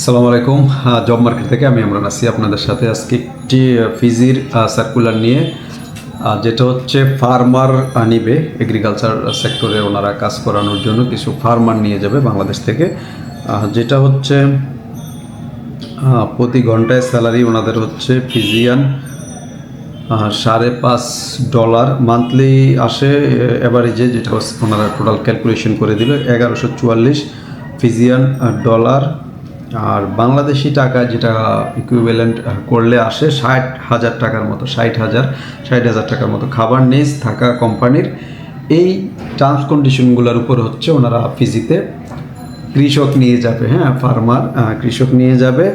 সালাম আলাইকুম। Job market থেকে আমি আমরা আছি আপনাদের সাথে। আজকে একটি ফিজির সার্কুলার নিয়ে যেটা হচ্ছে ফার্মার নিবে এগ্রিকালচার সেক্টরে ওনারা কাজ করানোর জন্য কিছু ফার্মার নিয়ে যাবে বাংলাদেশ থেকে। যেটা হচ্ছে প্রতি ঘন্টায় স্যালারি ওনাদের হচ্ছে ফিজিয়ান সাড়ে পাঁচ ডলার মান্থলি আসে অ্যাভারেজে যেটা ওনারা টোটাল ক্যালকুলেশন করে দিল এগারোশো চুয়াল্লিশ ফিজিয়ান ডলার আর বাংলাদেশি টাকা যেটা ইকুইভ্যালেন্ট করলে আসে ষাট হাজার টাকার মতো, ষাট হাজার ষাট হাজার টাকার মতো খাবার নিজ থাকা কোম্পানির। এই টার্মস কন্ডিশনগুলোর উপর হচ্ছে ওনারা ফিজিতে কৃষক নিয়ে যাবে হ্যাঁ ফার্মার কৃষক নিয়ে যাবে।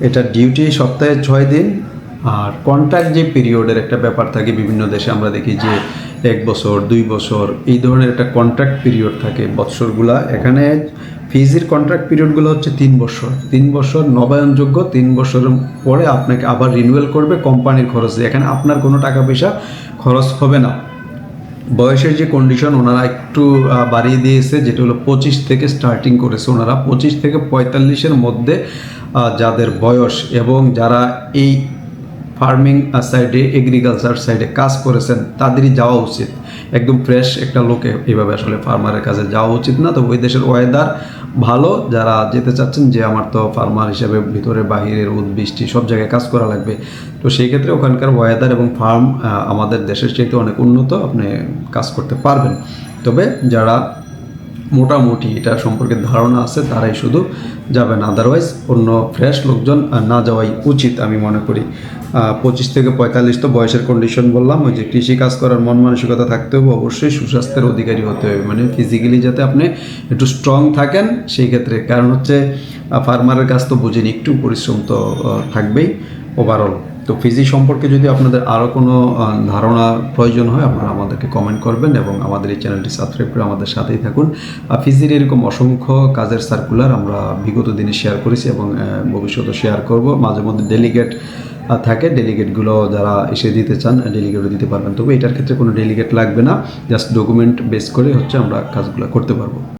এটা ডিউটি সপ্তাহে ছয় দিন। আর কন্ট্রাক্ট যে পিরিয়ডের একটা ব্যাপার থাকে বিভিন্ন দেশে আমরা দেখি যে এক বছর, দুই বছর, এই ধরনের একটা কন্ট্রাক্ট পিরিয়ড থাকে বৎসরগুলা। এখানে ফিজির কন্ট্রাক্ট পিরিয়ডগুলো হচ্ছে তিন বছর। তিন বছর নবায়নযোগ্য, তিন বছরের পরে আপনাকে আবার রিনিউয়াল করবে কোম্পানির খরচ। খরচে এখানে আপনার কোনো টাকা পয়সা খরচ হবে না। বয়সের যে কন্ডিশন ওনারা একটু বাড়িয়ে দিয়েছে, যেটা হলো পঁচিশ থেকে স্টার্টিং করেছে ওনারা। পঁচিশ থেকে পঁয়তাল্লিশের মধ্যে যাদের বয়স এবং যারা এই ফার্মিং সাইডে এগ্রিকালচার সাইডে কাজ করেছেন, তাদেরই যাওয়া উচিত। একদম ফ্রেশ একটা লোকে এইভাবে আসলে ফার্মারের কাছে যাওয়া উচিত না। তো ওই দেশের ওয়েদার ভালো। যারা যেতে চাচ্ছেন যে আমার তো ফার্মার হিসেবে ভিতরে, বাহিরের বৃষ্টি সব জায়গায় কাজ করা লাগবে। তো সেই ক্ষেত্রে ওখানকার ওয়েদার এবং ফার্ম আমাদের দেশের চাইতে অনেক উন্নত। আপনি কাজ করতে পারবেন। তবে যারা মোটামুটি এটা সম্পর্কে ধারণা আছে, তারাই শুধু যাবেন আদারওয়াইজ অন্য ফ্রেশ লোকজন না যাওয়াই উচিত আমি মনে করি। পঁচিশ থেকে পঁয়তাল্লিশ তো বয়সের কন্ডিশন বললাম, ওই যে কৃষি কাজ করার মন মানসিকতা থাকতে হবে, অবশ্যই সুস্বাস্থ্যের অধিকারী হতে হবে। মানে ফিজিক্যালি যাতে আপনি একটু স্ট্রং থাকেন, সেই ক্ষেত্রে। কারণ হচ্ছে ফার্মারের কাজ তো বুঝেন, একটু পরিশ্রম তো থাকবেই ওভারঅল তো ফিজি সম্পর্কে যদি আপনাদের আরও কোনো ধারণা প্রয়োজন হয়, আপনারা আমাদেরকে কমেন্ট করবেন এবং আমাদের এই চ্যানেলটি সাবস্ক্রাইব করে আমাদের সাথেই থাকুন। আর ফিজির এরকম অসংখ্য কাজের সার্কুলার আমরা বিগত দিনে শেয়ার করেছি এবং ভবিষ্যতে শেয়ার করব। মাঝে মধ্যে ডেলিগেট থাকে। ডেলিগেটগুলো যারা এসে দিতে চান ডেলিগেটও দিতে পারবেন। তবে এটার ক্ষেত্রে কোনো ডেলিগেট লাগবে না। জাস্ট ডকুমেন্ট বেস করে হচ্ছে আমরা কাজগুলো করতে পারব।